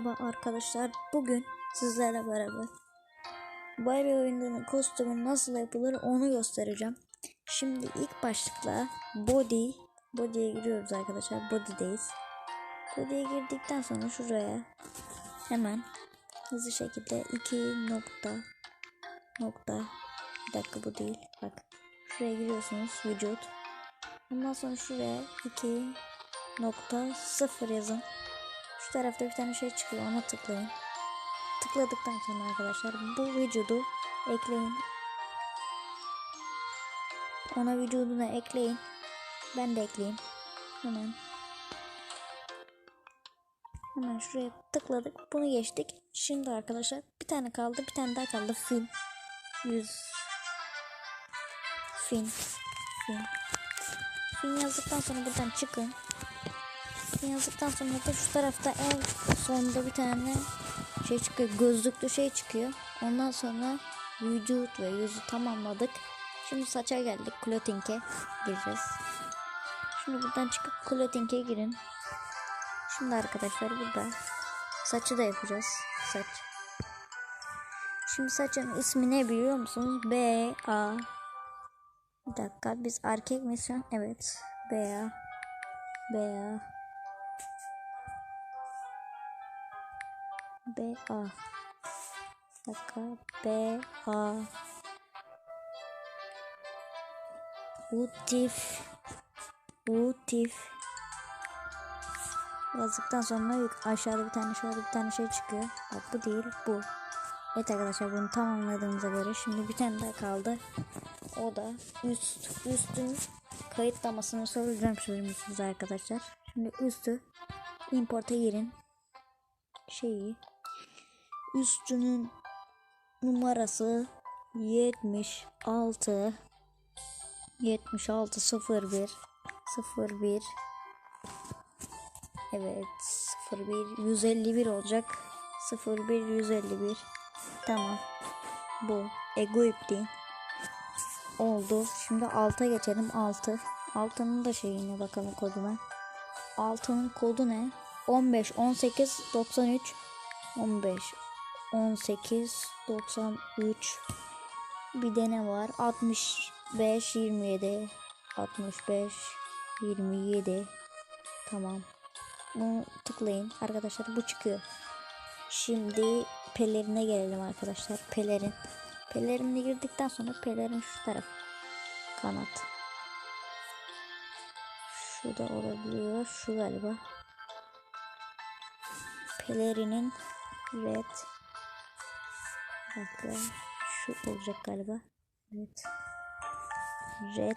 Merhaba arkadaşlar. Bugün sizlerle beraber Barbie oyununun kostümü nasıl yapılır onu göstereceğim. Şimdi ilk başlıkla body body'ye giriyoruz arkadaşlar. Body'deyiz. Body'ye girdikten sonra şuraya hemen hızlı şekilde 2 nokta nokta bir dakika bu değil. Bak şuraya giriyorsunuz vücut. Ondan sonra şuraya 2 nokta 0 yazın. Şu tarafta bir tane şey çıkıyor ona tıklayın. Tıkladıktan sonra arkadaşlar bu vücudu ekleyin. Ona vücuduna ekleyin. Ben de ekleyeyim. Hemen. Hemen şuraya tıkladık. Bunu geçtik. Şimdi arkadaşlar bir tane kaldı. Bir tane daha kaldı. Fin. 100. Fin. Fin. Fin yazdıktan sonra buradan çıkın yazdıktan sonra da şu tarafta en sonunda bir tane şey çıkıyor. Gözlüklü şey çıkıyor. Ondan sonra vücut ve yüzü tamamladık. Şimdi saça geldik. Clothing'e gireceğiz. Şimdi buradan çıkıp clothing'e girin. Şimdi arkadaşlar burada saçı da yapacağız. Saç. Şimdi saçın ismi ne biliyor musunuz? B A Bir dakika biz erkek miyiz? Evet. B A B A B A dakika B A Utif Utif yazdıktan sonra aşağıda bir tane şöyle bir tane şey çıkıyor. Bak bu değil bu. Evet arkadaşlar bunu tamamladığımıza göre şimdi bir tane daha kaldı. O da üst üstün kayıtlamasını söyleyeceğim şimdi size arkadaşlar. Şimdi üstü importa girin. Şeyi üstünün numarası 76 76 01 01 Evet 01 151 olacak. 01 151 Tamam. Bu ego ipti oldu. Şimdi alta geçelim. 6 altının da şeyine bakalım koduna. Altının kodu ne? 15 18 93 15 18 93 bir de ne var? 65 27 65 27 tamam. Bunu tıklayın. Arkadaşlar bu çıkıyor. Şimdi pelerine gelelim arkadaşlar. Pelerin. Pelerine girdikten sonra pelerin şu taraf. Kanat. Şu da olabiliyor. Şu galiba. Pelerinin red Dakika. Şu olacak galiba. Evet. Red.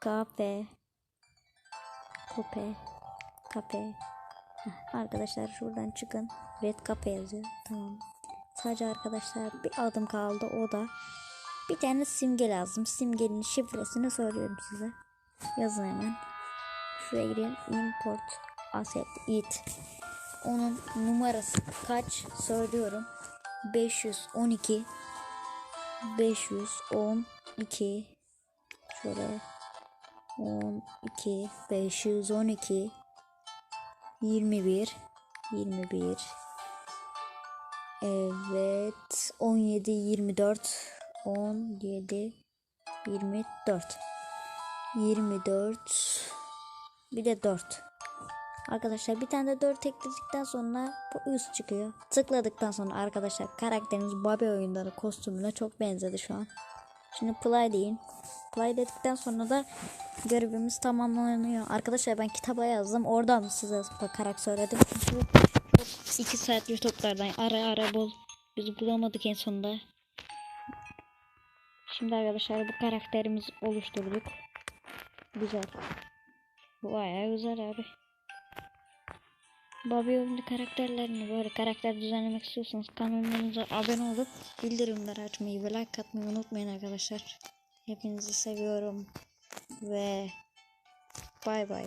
Kafe. Kope. Kafe. Arkadaşlar şuradan çıkın. Red kafe yazıyor. Tamam. Sadece arkadaşlar bir adım kaldı. O da bir tane simge lazım. Simgenin şifresini söylüyorum size. Yazın hemen. Şuraya gireyim. Import Asset It. Onun numarası kaç? Söylüyorum. 512 512 şöyle 12 512 21 21 Evet. 17 24 17 24 24 bir de 4 Arkadaşlar bir tane de 4 ekledikten sonra bu üst çıkıyor. Tıkladıktan sonra arkadaşlar karakteriniz Barbie oyunları kostümüne çok benzedi şu an. Şimdi play deyin. Play dedikten sonra da görevimiz tamamlanıyor. Arkadaşlar ben kitaba yazdım. Oradan size bakarak söyledim. Çünkü çok 2 saat YouTube'lardan ara ara bul. Biz bulamadık en sonunda. Şimdi arkadaşlar bu karakterimizi oluşturduk. Güzel. Bayağı güzel abi. Bobby oyuncu karakterlerini böyle karakter düzenlemek istiyorsanız kanalımıza abone olup bildirimleri açmayı ve like atmayı unutmayın arkadaşlar. Hepinizi seviyorum ve bay bay.